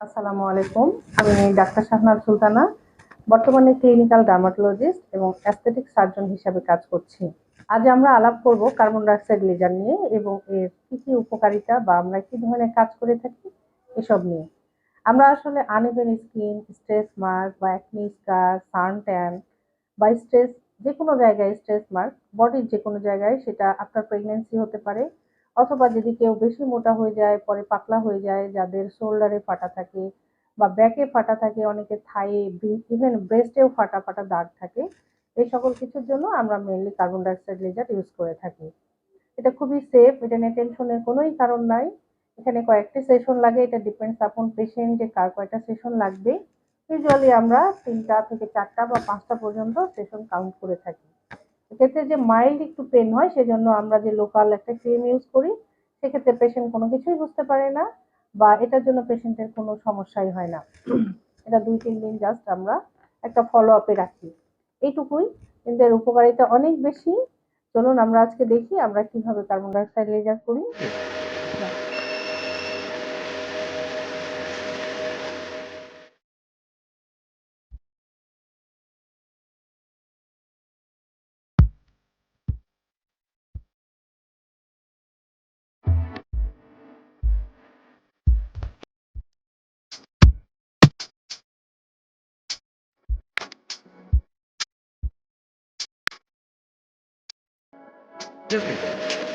আসসালামু আলাইকুম। আমি ডাক্তার শাহনাজ সুলতানা, বর্তমানে ক্লিনিক্যাল ডার্মাটোলজিস্ট এবং অ্যাস্থেটিক সার্জন হিসাবে কাজ করছি। আজ আমরা আলাপ করব কার্বন ডাইঅক্সাইড লেজার নিয়ে এবং এর কি কি উপকারিতা বা আমরা কি ধরনের কাজ করে থাকি এসব নিয়ে। আমরা আসলে আনইভেন স্কিন, স্ট্রেস মার্ক বা অ্যাকনি স্কার, সান ট্যান বা স্ট্রেস যে কোনো জায়গায় স্ট্রেস মার্ক বডির যে কোনো জায়গায় সেটা আফটার প্রেগনেন্সি হতে পারে অথবা যদি কেউ বেশি মোটা হয়ে যায়, পরে পাতলা হয়ে যায়, যাদের শোল্ডারে ফাটা থাকে বা ব্যাকে ফাটা থাকে, অনেকে থাইয়ে ইভেন ব্রেস্টেও ফাটা ফাটা দাগ থাকে, এই সকল কিছুর জন্য আমরা mainly carbon dioxide laser use করে থাকি। এটা খুবই সেফ এটা নিয়ে টেনশনের কোনোই কারণ নাই। এখানে কয়েকটি সেশন লাগে, এটা ডিপেন্ডস আপন পেশেন্ট যে কার কয়টা সেশন লাগবে। ইউজুয়ালি আমরা তিনটা থেকে চারটা বা পাঁচটা পর্যন্ত সেশন কাউন্ট করে থাকি। এক্ষেত্রে যে মাইল্ড একটু পেন হয়, সেজন্য আমরা যে লোকাল একটা ক্রিম ইউজ করি, সেক্ষেত্রে পেশেন্ট কোনো কিছুই বুঝতে পারে না বা এটার জন্য পেশেন্টের কোনো সমস্যাই হয় না। এটা দুই, তিন দিন জাস্ট আমরা একটা ফলো আপে রাখি। এইটুকুই। এর উপকারিতা অনেক বেশি। চলুন আমরা আজকে দেখি আমরা কীভাবে কার্বন ডাইঅক্সাইড লেজার করি। different